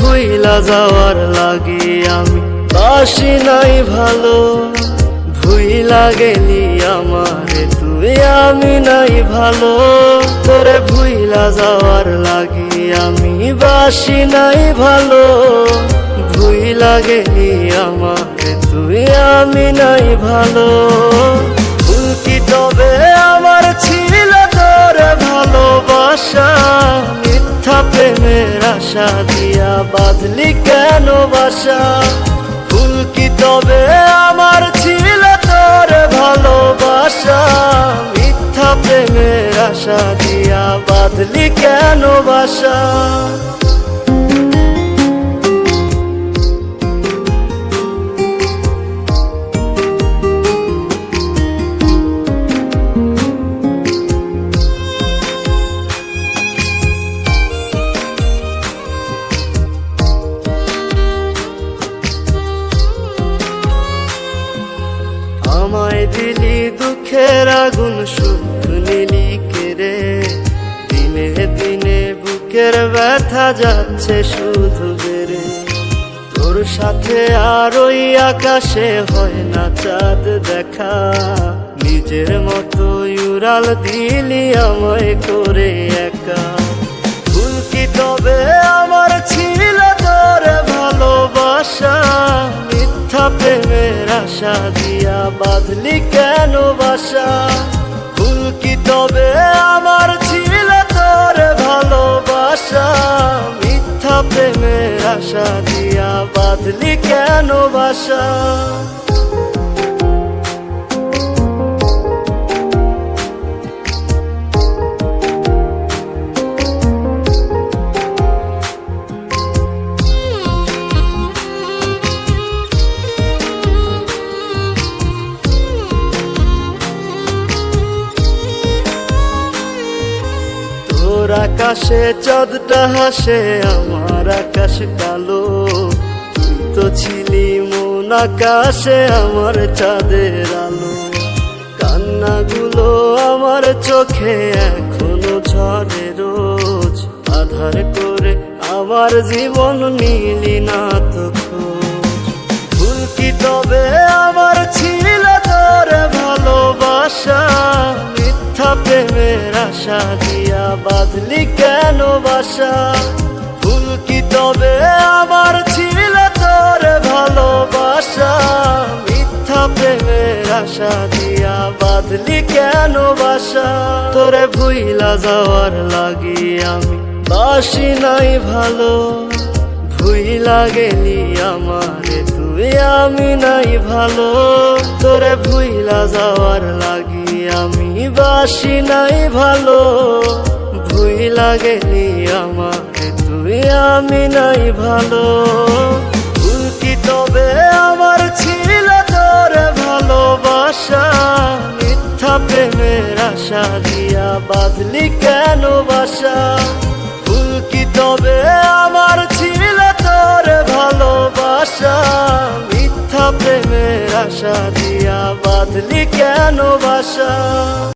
ভুইলা যাওয়ার লাগে আমি। বাসি নাই ভালো, ভুইলা গেলি আমারে তুই, আমি নাই ভালো। তোরে ভুইলা যাওয়ার লাগে আমি, বাসি নাই ভালো। ভুইলা গেলি আমারে তুই, আমি নাই ভালো। ভুল কি তবে আমার ছিল তোরে ভালোবাসা, মিথ্যা প্রেমের আশা দিয়া। বাদলি কেন বাসা? ফুল কি তবে আমার ছিল তোর ভালোবাসা? মিথ্যা প্রেমের আশা দিয়া বাদলি কেন বাসা? দিলি দুঃখের আগুন, সুখ নিলি কেড়ে দিনে দিনে বুকের ব্যথা যাচ্ছে শুধু বেড়ে। তোর সাথে আর ওই আকাশে হয় না চাঁদ দেখা। নিজের মতো ইউরাল দিলি আমায় করে একা। বাঁধলি কেন বাসা? ফুল কি তবে আমার ছিল তোর ভালোবাসা? মিথ্যা প্রেমের আশা দিয়া বাঁধলি কেন বাসা? আকাশে, চাঁদটা হাসে, আমার আকাশ কালো। তুই তো ছিলি মন আকাশে, আমার চাঁদের আলো। কান্নাগুলো আমার চোখে, এখনও ঝরে রোজ। আধার করে আমার জীবন নিলি না তো ভুল কি তবে দিয়া বাঁধলি কেন বাসা? ভুল কি তবে আমার ছিল তোরে ভালোবাসা? মিথ্যা প্রেমের আশা দিয়া বাঁধলি কেন বাসা? তোরে ভুইলা যাওয়ার লাগি আমি বাসি নাই ভালো। ভুইলা গেলি আমারে তুই, আমি নাই ভালো। তোরে ভুইলা যাওয়ার লাগি আমি বাসি নাই ভালো। গেলি আমারে তুই আমি নাই ভালো। ভুল তবে আমার ছিল তোর ভালোবাসা? মিথ্যা প্রেমের আশা দিয়া বাঁধলি কেন বাসা? ভুল তবে আমার ছিল তোরে ভালোবাসা? মিথ্যা প্রেমের আশা দিয়া বাঁধলি কেন বাসা?